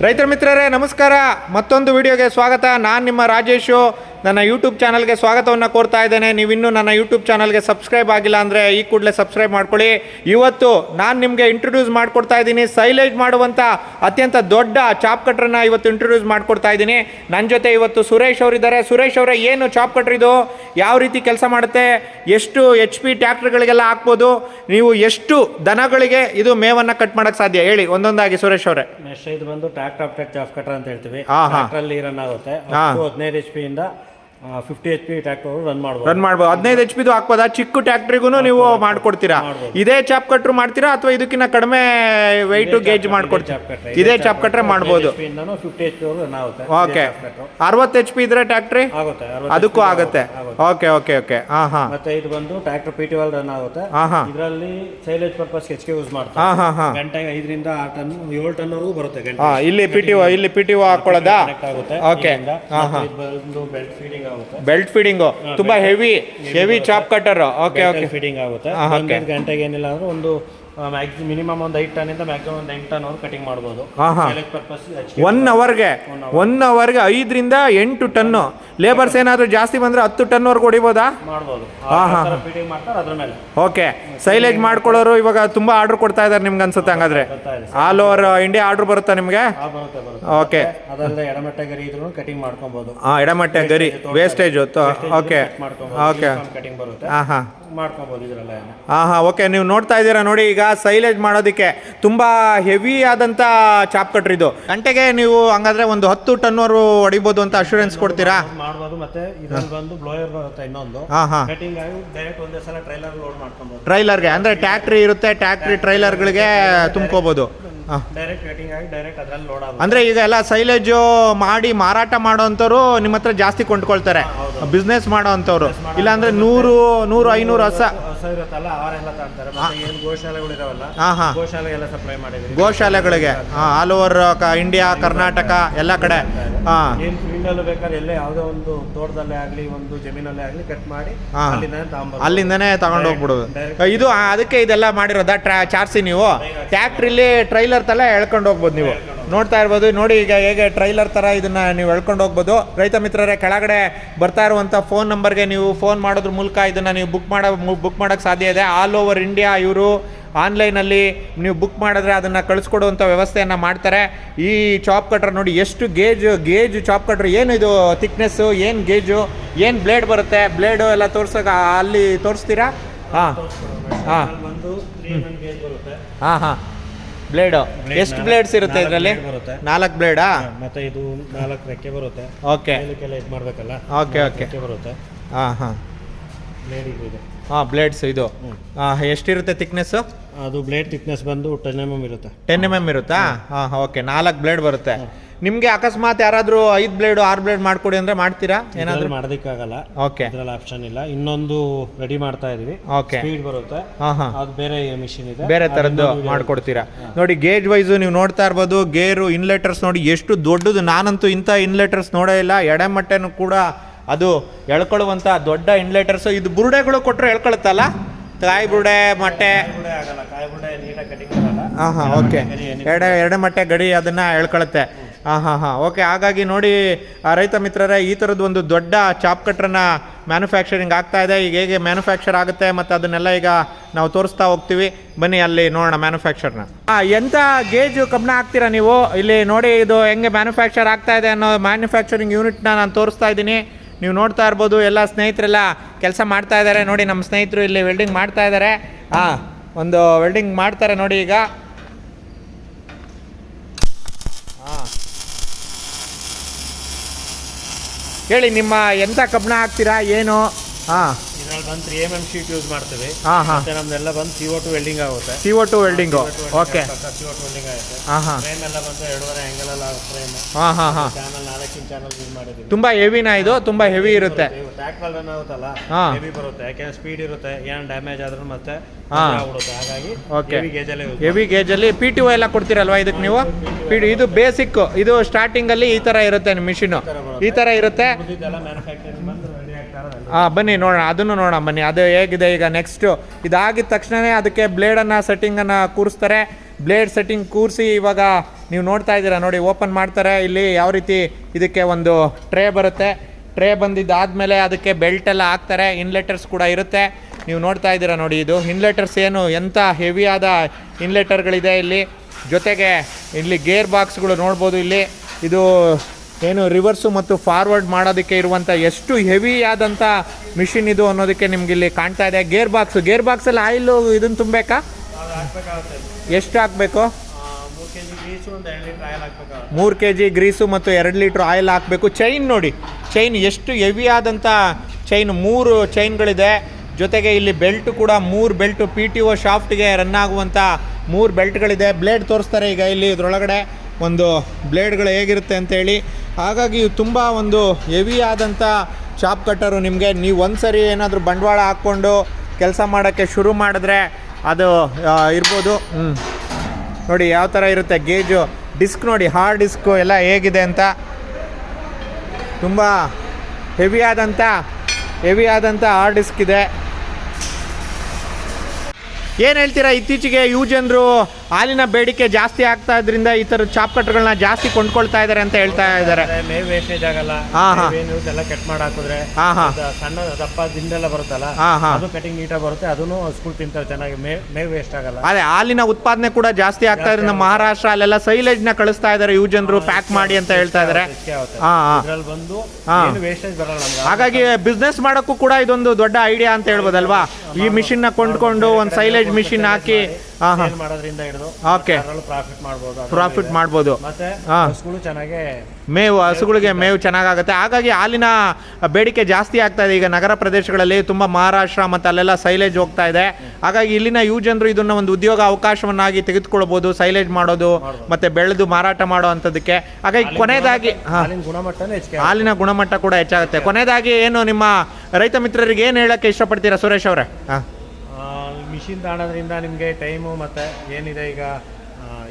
ರೈತರ ಮಿತ್ರರೇ ನಮಸ್ಕಾರ. ಮತ್ತೊಂದು ವಿಡಿಯೋಗೆ ಸ್ವಾಗತ. ನಾನು ನಿಮ್ಮ ರಾಜೇಶು. ನನ್ನ ಯೂಟ್ಯೂಬ್ ಚಾನಲ್ಗೆ ಸ್ವಾಗತವನ್ನು ಕೋರ್ತಾ ಇದ್ದೇನೆ. ನೀವಿನ್ನೂ ನನ್ನ ಯೂಟ್ಯೂಬ್ ಚಾನಲ್ಗೆ ಸಬ್ಸ್ಕ್ರೈಬ್ ಆಗಿಲ್ಲ ಅಂದರೆ ಈ ಕೂಡಲೇ ಸಬ್ಸ್ಕ್ರೈಬ್ ಮಾಡ್ಕೊಳ್ಳಿ. ಇವತ್ತು ನಾನು ನಿಮಗೆ ಇಂಟ್ರೊಡ್ಯೂಸ್ ಮಾಡಿಕೊಡ್ತಾ ಇದ್ದೀನಿ. ಸೈಲೇಜ್ ಮಾಡುವಂಥ ಅತ್ಯಂತ ದೊಡ್ಡ ಚಾಪ್ ಕಟ್ರನ್ನ ಇವತ್ತು ಇಂಟ್ರೊಡ್ಯೂಸ್ ಮಾಡ್ಕೊಡ್ತಾ ಇದ್ದೀನಿ. ನನ್ನ ಜೊತೆ ಇವತ್ತು ಸುರೇಶ್ ಅವರಿದ್ದಾರೆ. ಸುರೇಶ್ ಅವರೇ ಏನು ಚಾಪ್ ಕಟ್ರ್ ಇದು? ಯಾವ ರೀತಿ ಕೆಲಸ ಮಾಡುತ್ತೆ? ಎಷ್ಟು ಎಚ್ ಪಿ ಟ್ಯಾಕ್ಟ್ರಿಗಳಿಗೆಲ್ಲ ಹಾಕ್ಬೋದು? ನೀವು ಎಷ್ಟು ದನಗಳಿಗೆ ಇದು ಮೇವನ್ನು ಕಟ್ ಮಾಡೋಕ್ಕೆ ಸಾಧ್ಯ? ಹೇಳಿ ಒಂದೊಂದಾಗಿ ಸುರೇಶ್ ಅವರೇ. ನೆಕ್ಸ್ಟ್ ಇದು ಬಂದು ಟ್ರ್ಯಾಕ್ಟರ್ ಚಾಪ್ ಕಟರ್ ಅಂತ ಹೇಳ್ತೀವಿ. ರನ್ ಆಗುತ್ತೆ. ಹದಿನೈದು ಎಚ್ ಪಿ ಇಂದ fifty H P tractor run ಮಾಡ್ಬೋದು. ರನ್ ಮಾಡ್ಬೋದು. ಹದಿನೈದು ಎಚ್ ಪಿದು ಹಾಕ್ಬೋದಾ. ಚಿಕ್ಕ ಟ್ಯಾಕ್ಟ್ರಿಗೂ ನೀವು ಮಾಡ್ಕೊಡ್ತೀರಾ. ಇದೇ ಚಾಪ್ ಕಟ್ರು ಮಾಡ್ತೀರಾ ಅಥವಾ ಇದಕ್ಕಿಂತ ಕಡಿಮೆ ವೆಯ್ಟು ಗೇಜ್ ಮಾಡ್ಕೊಡ್ತೀರಾ? ಇದೇ ಚಾಪ್ ಕಟ್ರೆ ಮಾಡ್ಬೋದು. ಇಂದನೂ ಫಿಫ್ಟಿ ಎಚ್ ಪಿ ರನ್ ಆಗುತ್ತೆ. ಓಕೆ ಅರವತ್ತು ಎಚ್ ಪಿ ಇದ್ರೆ ಟ್ಯಾಕ್ಟ್ರಿ ಅದಕ್ಕೂ ಆಗುತ್ತೆ. ಓಕೆ ಓಕೆ ಓಕೆ ಹಾಂ ಹಾಂ. ಮತ್ತೆ ಇದು ಬಂದು ಟ್ರ್ಯಾಕ್ಟರ್ ಪಿ ಟಿ ವಾಲ್ ರನ್ ಆಗುತ್ತೆ. ಹಾ, ಹಾ. ಇದರಲ್ಲಿ ಸೈಲೇಜ್ ಪರ್ಪಸ್ ಹೆಚ್ಚಿಗೆ ಯೂಸ್ ಮಾಡ್ತಾರೆ. ಹಾಂ ಹಾಂ ಗಂಟೆಗೆ ಐದರಿಂದ ಆರು ಟನ್ ಏಳು ಟನ್ ವರೆಗೂ ಬರುತ್ತೆ ಇಲ್ಲಿ ಪಿ ಟಿ ಇಲ್ಲಿ P T ಹಾಕೊಳ್ಳೋದಾ okay belt feeding belt feeding ತುಂಬಾ heavy heavy chop cutter okay okay feeding ಆಗುತ್ತೆ. ಹಾ, okay. ಒಂದೊಂದು ಗಂಟೆಗೆ ಏನಿಲ್ಲ ಅಂದ್ರೆ ಒಂದು ಮ್ಯಾಕ್ಸಿಮಮ್ ಮಿನಿಮಮ್ ಒಂದು ಐದು ಟನ್ ಇಂದ ಮ್ಯಾಕ್ಸಿಮಮ್ ಒಂದು ಎಂಟು ಟನ್ ಕಟಿಂಗ್ ಮಾಡ್ಬೋದು. ಹಾಂ ಹಾಂ. ಪರ್ಪಸ್ ಒನ್ ಅವರ್ಗೆ ಒನ್ ಅವರ್ಗೆ ಐದರಿಂದ ಎಂಟು ಟನ್ನು ಲೇಬರ್ಸ್ ಏನಾದರೂ ಜಾಸ್ತಿ ಬಂದರೆ ಹತ್ತು ಟನ್ವರೆಗೂ ಹೊಡಿಬೋದಾ? ಮಾಡ್ಬೋದು. ಹಾಂ ಹಾಂ ಫೀಡಿಂಗ್ ಮಾಡ್ತಾರೆ ಅದ್ರ ಮೇಲೆ. ಓಕೆ ಸೈಲೇಜ್ ಮಾಡ್ಕೊಳ್ಳೋರು ಇವಾಗ ತುಂಬ ಆರ್ಡರ್ ಕೊಡ್ತಾ ಇದ್ದಾರೆ ನಿಮ್ಗೆ ಅನ್ಸುತ್ತೆ ಹಂಗಾದ್ರೆ? ಆಲ್ ಓವರ್ ಇಂಡಿಯಾ ಆರ್ಡರ್ ಬರುತ್ತಾ ನಿಮಗೆ? ಬರುತ್ತೆ ಬರುತ್ತೆ. ಓಕೆ ಅದಲ್ಲದೆ ಎಡಮಟ್ಟ ಗರಿ ಇದ್ರೂ ಕಟಿಂಗ್ ಮಾಡ್ಕೊಬೋದು. ಹಾಂ ಎಡಮಟ್ಟೆ ಗರಿ ವೇಸ್ಟೇಜ್ ಓಕೆ ಓಕೆ ಕಟಿಂಗ್ ಬರುತ್ತೆ. ಹಾಂ ಹಾಂ. ಮಾಡ್ಕೊಬೋದು ಇದ್ರಲ್ಲ ಹಾಂ ಹಾಂ. ಓಕೆ ನೀವು ನೋಡ್ತಾ ಇದ್ದೀರಾ ನೋಡಿ ಈಗ ಸೈಲೇಜ್ ಮಾಡೋದಕ್ಕೆ ತುಂಬ ಹೆವಿ ಆದಂಥ ಚಾಪ್ ಕಟ್ರಿ ಇದು. ಗಂಟೆಗೆ ನೀವು ಹಂಗಾದ್ರೆ ಒಂದು ಹತ್ತು ಅವರು ಹೊಡಿಬೋದು ಅಂತ ಅಶೂರೆನ್ಸ್ ಕೊಡ್ತೀರಾ? ಮಾಡ್ಬೋದು ಮತ್ತೆ ಇದ್ರಲ್ಲಿ ಬಂದು ಬ್ಲೋಯರ್ ಬರುತ್ತೆ ಇನ್ನೊಂದು. ಹಾಂ ಹಾಂ. ಕಟಿಂಗ್ ಆಗಿ ಡೈರೆಕ್ಟ್ ಒಂದೇ ಸಲ ಟ್ರೈಲರ್ ಲೋಡ್ ಮಾಡ್ಕೊಬೋದು. ಟ್ರೈಲರ್ಗೆ ಅಂದರೆ ಟ್ಯಾಕ್ಟ್ರಿ ಇರುತ್ತೆ ಟ್ಯಾಕ್ಟ್ರಿ ಟ್ರೈಲರ್ಗಳಿಗೆ ತುಂಬ್ಕೋಬೋದು. ಹಾಂ. ಡೈರೆಕ್ಟ್ ಕಟಿಂಗ್ ಆಗಿ ಡೈರೆಕ್ಟ್ ಅದ್ರಲ್ಲಿ ಲೋಡ್ ಆಗುತ್ತೆ. ಅಂದರೆ ಈಗ ಎಲ್ಲ ಸೈಲೇಜು ಮಾಡಿ ಮಾರಾಟ ಮಾಡೋವಂಥವ್ರು ನಿಮ್ಮ ಹತ್ರ ಜಾಸ್ತಿ ಕೊಂಡ್ಕೊಳ್ತಾರೆ. ಬಿಸ್ನೆಸ್ ಮಾಡೋವಂಥವ್ರು ಇಲ್ಲಾಂದರೆ ನೂರು ನೂರು ಐನೂರು ಹೊಸ. ಇರುತ್ತಲ್ಲ ಅವರೆಲ್ಲ ತರ್ತಾರೆ. ಮತ್ತೆ ಏನು ಗೋಶಾಲೆಗಳು ಇದಾವಲ್ಲ ಹಾಂ ಹಾಂ. ಗೋಶಾಲೆಗೆಲ್ಲ ಸಪ್ಲೈ ಮಾಡಿದ್ವಿ ಗೋಶಾಲೆಗಳಿಗೆ. ಆಲ್ ಓವರ್ ಇಂಡಿಯಾ ಕರ್ನಾಟಕ ಎಲ್ಲ ಕಡೆ. ಹಾಂ. ಫೀಲ್ಡ್ ಫೀಲ್ಡಲ್ಲೂ ಬೇಕಾದ್ರೆ ಎಲ್ಲೇ ಯಾವುದೋ ಒಂದು ತೋಟದಲ್ಲೇ ಆಗಲಿ ಒಂದು ಜಮೀನಲ್ಲೇ ಆಗಲಿ ಕಟ್ ಮಾಡಿ ಹಾ. ತಗೊಂಬರ್ಬೋದು ಅಲ್ಲಿಂದನೇ ತಗೊಂಡು ಹೋಗ್ಬಿಡೋದು. ಇದು ಆ, ಅದಕ್ಕೆ ಇದೆಲ್ಲ ಮಾಡಿರೋದ ಟ್ರಾ ಚಾರ್ಸಿ ನೀವು? ಟ್ಯಾಕ್ಟ್ರಿಲಿ ಟ್ರೈಲರ್ ತಲೆ ಎಳ್ಕೊಂಡು ಹೋಗ್ಬೋದು ನೀವು. ನೋಡ್ತಾ ಇರ್ಬೋದು. ನೋಡಿ ಈಗ ಹೇಗೆ ಟ್ರೈಲರ್ ಥರ ಇದನ್ನು ನೀವು ಎಳ್ಕೊಂಡು ಹೋಗ್ಬೋದು. ರೈತ ಮಿತ್ರರೇ ಕೆಳಗಡೆ ಬರ್ತಾ ಇರುವಂಥ ಫೋನ್ ನಂಬರ್ಗೆ ನೀವು ಫೋನ್ ಮಾಡೋದ್ರ ಮೂಲಕ ಇದನ್ನು ನೀವು ಬುಕ್ ಮಾಡೋ ಬುಕ್ ಮಾಡೋಕ್ಕೆ ಸಾಧ್ಯ ಇದೆ. ಆಲ್ ಓವರ್ ಇಂಡಿಯಾ ಇವರು ಆನ್ಲೈನಲ್ಲಿ ನೀವು ಬುಕ್ ಮಾಡಿದ್ರೆ ಅದನ್ನು ಕಳಿಸ್ಕೊಡುವಂಥ ವ್ಯವಸ್ಥೆಯನ್ನು ಮಾಡ್ತಾರೆ. ಈ ಚಾಪ್ ಕಟ್ರ್ ನೋಡಿ ಎಷ್ಟು ಗೇಜ್ ಗೇಜ್ ಚಾಪ್ ಕಟ್ರ್ ಏನು ಇದು ಥಿಕ್ನೆಸ್ಸು ಏನು ಗೇಜು ಏನು ಬ್ಲೇಡ್ ಬರುತ್ತೆ? ಬ್ಲೇಡು ಎಲ್ಲ ತೋರ್ಸೋಕೆ ಅಲ್ಲಿ ತೋರಿಸ್ತೀರಾ? ಹಾಂ ಹಾಂ. ಹಾಂ ಹಾಂ. ಬ್ಲೇಡು. ಎಷ್ಟು ಬ್ಲೇಡ್ಸ್ ಇರುತ್ತೆ ಇದರಲ್ಲಿ? ಬರುತ್ತೆ. ನಾಲ್ಕು ಬ್ಲೇಡಾ? ಮತ್ತೆ ಇದು ನಾಲ್ಕು ರೆಕ್ಕೆ ಬರುತ್ತೆ. ಓಕೆ. ಮೇಲಕ್ಕೆಲ್ಲ ಇದು ಮಾಡಬೇಕಲ್ಲ? Okay okay. ಬರುತ್ತೆ. ಹಾಂ ಹಾಂ ಬ್ಲೇಡ್ ಇದು ಇದೆ. ಹಾಂ ಬ್ಲೇಡ್ಸ್ ಇದು. ಎಷ್ಟಿರುತ್ತೆ ತಿಕ್ನೆಸ್ಸು ಅದು ಬ್ಲೇಡ್ ತಿಕ್ನೆಸ್ ಬಂದು ಟೆನ್ ಎಂ ಎಂ ಇರುತ್ತೆ. ಟೆನ್ ಎಂ ಎಂ ಇರುತ್ತಾ? ಹಾಂ. ಓಕೆ ನಾಲ್ಕು ಬ್ಲೇಡ್ ಬರುತ್ತೆ. ನಿಮಗೆ ಅಕಸ್ಮಾತ್ ಯಾರಾದರೂ ಐದು ಬ್ಲೇಡ್ ಆರು ಬ್ಲೇಡ್ ಮಾಡಿಕೊಡಿ ಅಂದರೆ ಮಾಡ್ತೀರಾ? ಏನಾದರೂ ಏನಾದ್ರೂ? ಮಾಡೋದಕ್ಕಾಗಲ್ಲ. ಓಕೆ ಅದರಲ್ಲಿ ಆಪ್ಷನ್ ಇಲ್ಲ. ಇನ್ನೊಂದು ರೆಡಿ ಮಾಡ್ತಾ ಇದೀವಿ. ಓಕೆ ಸ್ಪೀಡ್ ಬರುತ್ತೆ. ಹಾಂ ಹಾಂ. ಅದು ಬೇರೆ ಮಿಷಿನ್ ಇದೆ. ಬೇರೆ ಥರದ್ದು ಮಾಡ್ಕೊಡ್ತೀರಾ? ನೋಡಿ ಗೇಜ್ ವೈಸು ನೀವು ನೋಡ್ತಾ ಇರ್ಬೋದು ಗೇರು ಇನ್ಲೆಟರ್ಸ್ ನೋಡಿ ಎಷ್ಟು ದೊಡ್ಡದು. ನಾನಂತೂ ಇಂಥ ಇನ್ಲೆಟರ್ಸ್ ನೋಡೇ ಇಲ್ಲ. ಎಡೆಮಟ್ಟೆನೂ ಕೂಡ ಅದು ಎಳ್ಕೊಳ್ಳುವಂಥ ದೊಡ್ಡ ಇನ್ಲೇಟರ್ಸು ಇದು ಬುರುಡೆಗಳು ಕೊಟ್ಟರೆ ಎಳ್ಕೊಳುತ್ತಲ್ಲ? ಕಾಯಿ ಬುರುಡೆ, ಮೊಟ್ಟೆ. ಹಾಂ ಹಾಂ, ಓಕೆ. ಎರಡೆ ಎರಡೆ ಮೊಟ್ಟೆ ಗಡಿ ಅದನ್ನು ಎಳ್ಕೊಳುತ್ತೆ. ಹಾಂ ಹಾಂ ಹಾಂ, ಓಕೆ. ಹಾಗಾಗಿ ನೋಡಿ ರೈತ ಮಿತ್ರರೇ, ಈ ಥರದ್ದು ಒಂದು ದೊಡ್ಡ ಚಾಪ್ ಕಟ್ರನ್ನ ಮ್ಯಾನುಫ್ಯಾಕ್ಚರಿಂಗ್ ಆಗ್ತಾ ಇದೆ. ಈಗ ಹೇಗೆ ಮ್ಯಾನುಫ್ಯಾಕ್ಚರ್ ಆಗುತ್ತೆ ಮತ್ತು ಅದನ್ನೆಲ್ಲ ಈಗ ನಾವು ತೋರಿಸ್ತಾ ಹೋಗ್ತೀವಿ. ಬನ್ನಿ ಅಲ್ಲಿ ನೋಡೋಣ ಮ್ಯಾನುಫ್ಯಾಕ್ಚರ್ನ ಎಂಥ ಗೇಜು ಕಬ್ಬಣ ಹಾಕ್ತೀರಾ ನೀವು? ಇಲ್ಲಿ ನೋಡಿ, ಇದು ಹೆಂಗೆ ಮ್ಯಾನುಫ್ಯಾಕ್ಚರ್ ಆಗ್ತಾ ಇದೆ ಅನ್ನೋ ಮ್ಯಾನುಫ್ಯಾಕ್ಚರಿಂಗ್ ಯೂನಿಟ್ನ ನಾನು ತೋರಿಸ್ತಾ ಇದ್ದೀನಿ. ನೀವು ನೋಡ್ತಾ ಇರ್ಬೋದು, ಎಲ್ಲ ಸ್ನೇಹಿತರೆಲ್ಲ ಕೆಲಸ ಮಾಡ್ತಾ ಇದ್ದಾರೆ ನೋಡಿ, ನಮ್ಮ ಸ್ನೇಹಿತರು ಇಲ್ಲಿ ವೆಲ್ಡಿಂಗ್ ಮಾಡ್ತಾ ಇದ್ದಾರೆ ಹಾಂ ಒಂದು ವೆಲ್ಡಿಂಗ್ ಮಾಡ್ತಾರೆ ನೋಡಿ ಈಗ. ಹಾಂ ಹೇಳಿ, ನಿಮ್ಮ ಎಂಥ ಕಬ್ಬಣ ಹಾಕ್ತೀರಾ, ಏನು? ಹಾಂ ಇದ್ರಲ್ಲಿ ಬಂದು three M M sheet use ಮಾಡ್ತೀವಿ. ಹಾ ಹಾಂ. ಮತ್ತೆ ನಮ್ದೆಲ್ಲ ಬಂದು ಸಿ ಟು ವೆಲ್ಡಿಂಗ್ ಆಗುತ್ತೆ. C O two welding okay C two welding ಆಗುತ್ತೆ. ಹಾಂ ಹಾಂ. ಫ್ರೇಮ್ ಎಲ್ಲ ಬಂದು ಎರಡೂವರೆ ಆ್ಯಂಗಲ್ ಎಲ್ಲ ಫ್ರೇಮ್ ಹಾ ಹಾಂ ಹಾಂ. ಚಾನಲ್ ನಾಲ್ಕಿನ ಚಾನಲ್ ಯೂಸ್ ಮಾಡಿದ್ದೀವಿ. ತುಂಬಾ ಹೆವಿನಾ ಇದು ತುಂಬಾ ಹೆವಿ ಇರುತ್ತೆ. ಟ್ರ್ಯಾಕ್ಟರ್ ರನ್ ಆಗುತ್ತಲ್ಲ? ಹಾ. ಹೆವಿ ಬರುತ್ತೆ. ಯಾಕೆಂದ್ರೆ ಸ್ಪೀಡ್ ಇರುತ್ತೆ. ಏನ್ ಡ್ಯಾಮೇಜ್ ಆದ್ರೂ ಮತ್ತೆ ಹಾ. ಆಗ್ಬಿಡುತ್ತೆ. ಹಾಗಾಗಿ Okay. ಹೆವಿ ಗೇಜಲ್ಲೇ ಯೂಸ್ ಹೆವಿ ಗೇಜಲ್ಲಿ ಪಿ ಟಿ ಒ ಎಲ್ಲ ಕೊಡ್ತೀರಲ್ವಾ ಇದಕ್ಕೆ ನೀವು? ಪಿ ಇದು ಬೇಸಿಕ್ ಇದು ಸ್ಟಾರ್ಟಿಂಗಲ್ಲಿ ಈ ತರ ಇರುತ್ತೆ ನಿಮ್ಮ ಮಿಷಿನು ಈ ತರ ಇರುತ್ತೆ. ಇದೆಲ್ಲ ಮ್ಯಾನುಫ್ಯಾಕ್ಚರಿಂಗ್ ಬಂದು ಹಾಂ ಬನ್ನಿ ನೋಡೋಣ, ಅದನ್ನು ನೋಡೋಣ ಬನ್ನಿ. ಅದು ಹೇಗಿದೆ ಈಗ ನೆಕ್ಸ್ಟು ಇದಾಗಿದ ತಕ್ಷಣವೇ ಅದಕ್ಕೆ ಬ್ಲೇಡನ್ನು ಸೆಟ್ಟಿಂಗನ್ನು ಕೂರಿಸ್ತಾರೆ. ಬ್ಲೇಡ್ ಸೆಟ್ಟಿಂಗ್ ಕೂರಿಸಿ ಇವಾಗ ನೀವು ನೋಡ್ತಾ ಇದ್ದೀರಾ, ನೋಡಿ ಓಪನ್ ಮಾಡ್ತಾರೆ. ಇಲ್ಲಿ ಯಾವ ರೀತಿ ಇದಕ್ಕೆ ಒಂದು ಟ್ರೇ ಬರುತ್ತೆ. ಟ್ರೇ ಬಂದಿದ್ದಾದಮೇಲೆ ಅದಕ್ಕೆ ಬೆಲ್ಟ್ ಎಲ್ಲ ಹಾಕ್ತಾರೆ. ಇನ್ಲೆಟರ್ಸ್ ಕೂಡ ಇರುತ್ತೆ. ನೀವು ನೋಡ್ತಾ ಇದ್ದೀರಾ, ನೋಡಿ, ಇದು ಇನ್ಲೆಟರ್ಸ್ ಏನು ಎಂಥ ಹೆವಿಯಾದ ಇನ್ಲೆಟರ್ಗಳಿದೆ ಇಲ್ಲಿ. ಜೊತೆಗೆ ಇಲ್ಲಿ ಗೇರ್ ಬಾಕ್ಸ್ಗಳು ನೋಡ್ಬೋದು ಇಲ್ಲಿ. ಇದು ಏನು ರಿವರ್ಸು ಮತ್ತು ಫಾರ್ವರ್ಡ್ ಮಾಡೋದಕ್ಕೆ ಇರುವಂಥ ಎಷ್ಟು ಹೆವಿ ಆದಂಥ ಮಿಷಿನ್ ಇದು ಅನ್ನೋದಕ್ಕೆ ನಿಮ್ಗೆ ಇಲ್ಲಿ ಕಾಣ್ತಾ ಇದೆ. ಗೇರ್ ಬಾಕ್ಸು ಗೇರ್ ಬಾಕ್ಸಲ್ಲಿ ಆಯಿಲು ಇದನ್ನು ತುಂಬಬೇಕಾ? ಎಷ್ಟು ಹಾಕಬೇಕು? ಮೂರು ಕೆ ಜಿ ಗ್ರೀಸು ಮತ್ತು ಎರಡು ಲೀಟ್ರ್ ಆಯಿಲ್ ಹಾಕಬೇಕು. ಚೈನ್ ನೋಡಿ. ಚೈನ್ ಎಷ್ಟು ಹೆವಿ ಆದಂಥ ಚೈನ್ ಮೂರು ಚೈನ್ಗಳಿದೆ ಜೊತೆಗೆ ಇಲ್ಲಿ ಬೆಲ್ಟ್ ಕೂಡ ಮೂರು ಬೆಲ್ಟು ಪಿ ಟಿ ಒ ಶಾಫ್ಟ್ಗೆ ರನ್ ಆಗುವಂಥ ಮೂರು ಬೆಲ್ಟ್ಗಳಿದೆ ಬ್ಲೇಡ್ ತೋರಿಸ್ತಾರೆ ಈಗ ಇಲ್ಲಿ ಇದರೊಳಗಡೆ. ಒಂದು ಬ್ಲೇಡ್ಗಳು ಹೇಗಿರುತ್ತೆ ಅಂತೇಳಿ. ಹಾಗಾಗಿ ತುಂಬ ಒಂದು ಹೆವಿ ಆದಂಥ ಶಾಪ್ ಕಟ್ಟರು ನಿಮಗೆ. ನೀವು ಒಂದು ಸರಿ ಏನಾದರೂ ಬಂಡವಾಳ ಹಾಕ್ಕೊಂಡು ಕೆಲಸ ಮಾಡೋಕ್ಕೆ ಶುರು ಮಾಡಿದ್ರೆ ಅದು ಇರ್ಬೋದು. ಹ್ಞೂ ನೋಡಿ ಯಾವ ಥರ ಇರುತ್ತೆ ಗೇಜು. ಡಿಸ್ಕ್ ನೋಡಿ, ಹಾರ್ಡ್ ಡಿಸ್ಕು ಎಲ್ಲ ಹೇಗಿದೆ ಅಂತ. ತುಂಬ ಹೆವಿ ಆದಂಥ ಹೆವಿ ಆದಂಥ ಹಾರ್ಡ್ ಡಿಸ್ಕ್ ಇದೆ. ಏನು ಹೇಳ್ತೀರಾ ಇತ್ತೀಚೆಗೆ ಯುವ ಜನರು ಹಾಲಿನ ಬೇಡಿಕೆ ಜಾಸ್ತಿ ಆಗ್ತಾ ಇದ್ರಿಂದ ಈ ಥರ ಚಾಪ್ ಕಟ್ಟರ್ಗಳನ್ನ ಜಾಸ್ತಿ ಕೊಂಡ್ಕೊಳ್ತಾ ಇದ್ದಾರೆ ಅಂತ ಹೇಳ್ತಾ ಇದ್ದಾರೆ. ಮೇವ್ ವೇಸ್ಟೇಜ್ ಆಗಲ್ಲ. ಹಾ, ಹಾ. ಏನು ಎಲ್ಲ ಕಟ್ ಮಾಡಿ ಹಾಕಿದ್ರೆ ಹಾಂ ಹಾಂ. ಅದು ಸಣ್ಣ ದಪ್ಪ ದಿಂಡೆಲ್ಲ ಬರುತ್ತಲ್ಲ ಹಾಂ ಹಾಂ. ಅದು ಕಟಿಂಗ್ ನೀಟಾಗಿ ಬರುತ್ತೆ ಅದನ್ನು ಸ್ಕೂಲ್ ತಿಂತಾರೆ ಚೆನ್ನಾಗಿ ಮೇ ಮೇವು ವೇಸ್ಟ್ ಆಗಲ್ಲ. ಅದೇ ಹಾಲಿನ ಉತ್ಪಾದನೆ ಕೂಡ ಜಾಸ್ತಿ ಆಗ್ತಾ ಇದ್ರಿಂದ ಮಹಾರಾಷ್ಟ್ರ ಅಲ್ಲೆಲ್ಲ ಸೈಲೇಜ್ನ ಕಳಿಸ್ತಾ ಇದ್ದಾರೆ ಯುವ ಜನರು ಪ್ಯಾಕ್ ಮಾಡಿ ಅಂತ ಹೇಳ್ತಾ ಇದ್ದಾರೆ. ಹಾಂ ಹಾಂ. ಇದ್ರಲ್ಲಿ ಬಂದು ಹಾ. ಏನು ವೇಸ್ಟೇಜ್ ಬರಲ್ಲ ನಮ್ಗೆ. ಹಾಗಾಗಿ ಬಿಸ್ನೆಸ್ ಮಾಡೋಕ್ಕೂ ಕೂಡ ಇದೊಂದು ದೊಡ್ಡ ಐಡಿಯಾ ಅಂತ ಹೇಳ್ಬೋದಲ್ವಾ? ಈ ಮಿಷಿನ್ನ ಕೊಂಡ್ಕೊಂಡು ಒಂದು ಸೈಲೇಜ್ ಮಿಷಿನ್ ಹಾಕಿ ಹಾಂ ಹಾಂ ಸೇಲ್ ಮಾಡೋದ್ರಿಂದ ಹಿಡಿದು ಓಕೆ ಪ್ರಾಫಿಟ್ ಮಾಡ್ಬೋದು ಪ್ರಾಫಿಟ್. ಮಾಡ್ಬೋದು. ಮತ್ತೆ ಹಾ. ಹಸುಗಳು ಚೆನ್ನಾಗಿ ಮೇವು ಹಸುಗಳಿಗೆ ಮೇವು ಚೆನ್ನಾಗಾಗುತ್ತೆ. ಹಾಗಾಗಿ ಹಾಲಿನ ಬೇಡಿಕೆ ಜಾಸ್ತಿ ಆಗ್ತಾ ಇದೆ. ಈಗ ನಗರ ಪ್ರದೇಶಗಳಲ್ಲಿ ತುಂಬ ಮಹಾರಾಷ್ಟ್ರ ಮತ್ತು ಅಲ್ಲೆಲ್ಲ ಸೈಲೇಜ್ ಹೋಗ್ತಾ ಇದೆ. ಹಾಗಾಗಿ ಇಲ್ಲಿನ ಯುವ ಜನರು ಇದನ್ನ ಒಂದು ಉದ್ಯೋಗ ಅವಕಾಶವನ್ನಾಗಿ ತೆಗೆದುಕೊಳ್ಬೋದು ಸೈಲೇಜ್ ಮಾಡೋದು ಮತ್ತೆ ಬೆಳೆದು ಮಾರಾಟ ಮಾಡೋ ಅಂಥದ್ದಕ್ಕೆ ಹಾಗಾಗಿ ಕೊನೆಯದಾಗಿ ಹಾಲಿನ ಗುಣಮಟ್ಟ ಕೂಡ ಹೆಚ್ಚಾಗುತ್ತೆ. ಕೊನೆಯದಾಗಿ ಏನು ನಿಮ್ಮ ರೈತ ಮಿತ್ರರಿಗೆ ಏನು ಹೇಳಕ್ಕೆ ಇಷ್ಟಪಡ್ತೀರಾ ಸುರೇಶ್ ಅವರೇ? ಹಾಂ. ಮಿಷಿನ್ ತಗೊಳೋದ್ರಿಂದ ನಿಮಗೆ ಟೈಮು ಮತ್ತು ಏನಿದೆ ಈಗ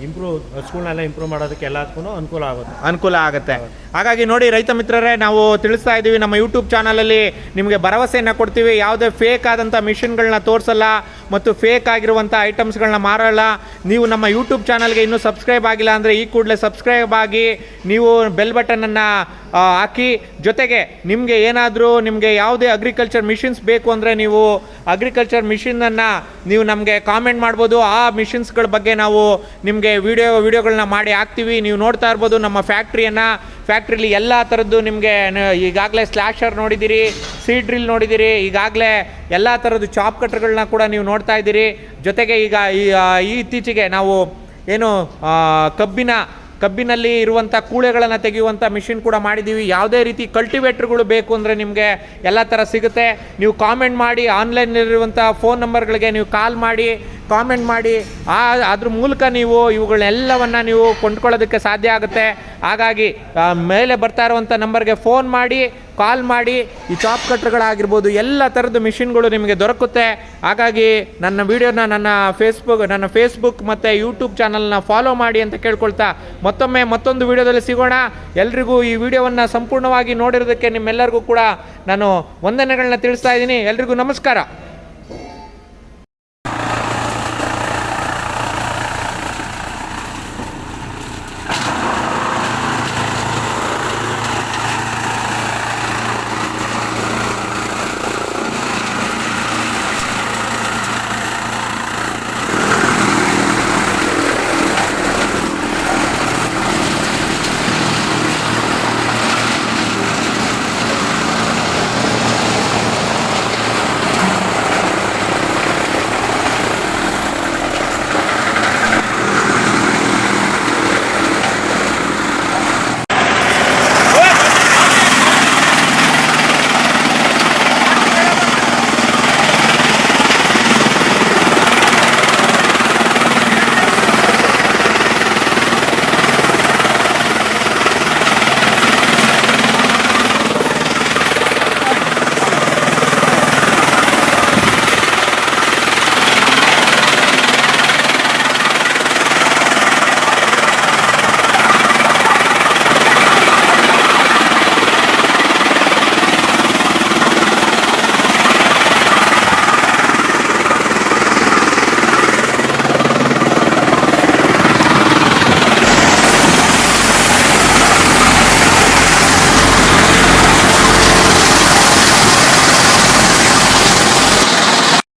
ಇಂಪ್ರೂವ್ ಹಸುಗಳನ್ನೆಲ್ಲ ಇಂಪ್ರೂವ್ ಮಾಡೋದಕ್ಕೆ ಎಲ್ಲದಕ್ಕೂ ಅನುಕೂಲ ಆಗುತ್ತೆ. ಅನುಕೂಲ ಆಗುತ್ತೆ. ಹಾಗಾಗಿ ನೋಡಿ ರೈತ ಮಿತ್ರರೇ ನಾವು ತಿಳಿಸ್ತಾ ಇದ್ದೀವಿ ನಮ್ಮ ಯೂಟ್ಯೂಬ್ ಚಾನಲಲ್ಲಿ ನಿಮಗೆ ಭರವಸೆಯನ್ನು ಕೊಡ್ತೀವಿ. ಯಾವುದೇ ಫೇಕ್ ಆದಂಥ ಮಿಷಿನ್ಗಳನ್ನ ತೋರಿಸಲ್ಲ. ಮತ್ತು ಫೇಕ್ ಆಗಿರುವಂಥ ಐಟಮ್ಸ್ಗಳನ್ನ ಮಾರಲ್ಲ. ನೀವು ನಮ್ಮ ಯೂಟ್ಯೂಬ್ ಚಾನಲ್ಗೆ ಇನ್ನೂ ಸಬ್ಸ್ಕ್ರೈಬ್ ಆಗಿಲ್ಲ ಅಂದರೆ ಈ ಕೂಡಲೇ ಸಬ್ಸ್ಕ್ರೈಬ್ ಆಗಿ ನೀವು ಬೆಲ್ ಬಟನನ್ನು ಹಾಕಿ. ಜೊತೆಗೆ ನಿಮಗೆ ಏನಾದರೂ ನಿಮಗೆ ಯಾವುದೇ ಅಗ್ರಿಕಲ್ಚರ್ ಮಿಷಿನ್ಸ್ ಬೇಕು ಅಂದರೆ ನೀವು ಅಗ್ರಿಕಲ್ಚರ್ ಮಿಷಿನನ್ನು ನೀವು ನಮಗೆ ಕಾಮೆಂಟ್ ಮಾಡ್ಬೋದು. ಆ ಮಿಷಿನ್ಸ್ಗಳ ಬಗ್ಗೆ ನಾವು ನಿಮಗೆ ವಿಡಿಯೋ ವಿಡಿಯೋಗಳನ್ನ ಮಾಡಿ ಹಾಕ್ತೀವಿ. ನೀವು ನೋಡ್ತಾ ಇರ್ಬೋದು ನಮ್ಮ ಫ್ಯಾಕ್ಟ್ರಿಯನ್ನು ಫ್ಯಾಕ್ಟ್ರಿಲಿ ಎಲ್ಲ ಥರದ್ದು ನಿಮಗೆ ಈಗಾಗಲೇ ಸ್ಲ್ಯಾಶರ್ ನೋಡಿದ್ದೀರಿ ಸೀಡ್ ಡ್ರಿಲ್ ನೋಡಿದ್ದೀರಿ ಈಗಾಗಲೇ ಎಲ್ಲ ಥರದ ಚಾಪ್ ಕಟ್ರ್ಗಳನ್ನ ಕೂಡ ನೀವು ನೋಡ್ತಾ ಇದ್ದೀರಿ. ಜೊತೆಗೆ ಈಗ ಈ ಇತ್ತೀಚೆಗೆ ನಾವು ಏನು ಕಬ್ಬಿನ, ಕಬ್ಬಿನಲ್ಲಿ ಇರುವಂಥ ಕೂಳೆಗಳನ್ನು ತೆಗೆಯುವಂಥ ಮಿಷಿನ್ ಕೂಡ ಮಾಡಿದ್ದೀವಿ ಯಾವುದೇ ರೀತಿ ಕಲ್ಟಿವೇಟ್ರ್ಗಳು ಬೇಕು ಅಂದರೆ ನಿಮಗೆ ಎಲ್ಲ ಥರ ಸಿಗುತ್ತೆ. ನೀವು ಕಾಮೆಂಟ್ ಮಾಡಿ ಆನ್ಲೈನಲ್ಲಿರುವಂಥ ಫೋನ್ ನಂಬರ್ಗಳಿಗೆ ನೀವು ಕಾಲ್ ಮಾಡಿ, ಕಾಮೆಂಟ್ ಮಾಡಿ. ಆ, ಅದ್ರ ಮೂಲಕ ನೀವು ಇವುಗಳನ್ನೆಲ್ಲವನ್ನು ನೀವು ಕೊಂಡ್ಕೊಳ್ಳೋದಕ್ಕೆ ಸಾಧ್ಯ ಆಗುತ್ತೆ. ಹಾಗಾಗಿ ಮೇಲೆ ಬರ್ತಾ ಇರುವಂಥ ನಂಬರ್ಗೆ ಫೋನ್ ಮಾಡಿ ಕಾಲ್ ಮಾಡಿ ಈ ಚಾಪ್ ಕಟ್ರ್ಗಳಾಗಿರ್ಬೋದು ಎಲ್ಲ ಥರದ ಮಿಷಿನ್ಗಳು ನಿಮಗೆ ದೊರಕುತ್ತೆ. ಹಾಗಾಗಿ ನನ್ನ ವಿಡಿಯೋನ ನನ್ನ ಫೇಸ್ಬುಕ್ ನನ್ನ ಫೇಸ್ಬುಕ್ ಮತ್ತು ಯೂಟ್ಯೂಬ್ ಚಾನಲ್ನ ಫಾಲೋ ಮಾಡಿ ಅಂತ ಕೇಳ್ಕೊಳ್ತಾ ಮತ್ತೊಮ್ಮೆ ಮತ್ತೊಂದು ವಿಡಿಯೋದಲ್ಲಿ ಸಿಗೋಣ. ಎಲ್ರಿಗೂ ಈ ವಿಡಿಯೋವನ್ನು ಸಂಪೂರ್ಣವಾಗಿ ನೋಡಿರೋದಕ್ಕೆ ನಿಮ್ಮೆಲ್ಲರಿಗೂ ಕೂಡ ನಾನು ವಂದನೆಗಳನ್ನ ತಿಳಿಸ್ತಾ ಇದ್ದೀನಿ. ಎಲ್ರಿಗೂ ನಮಸ್ಕಾರ.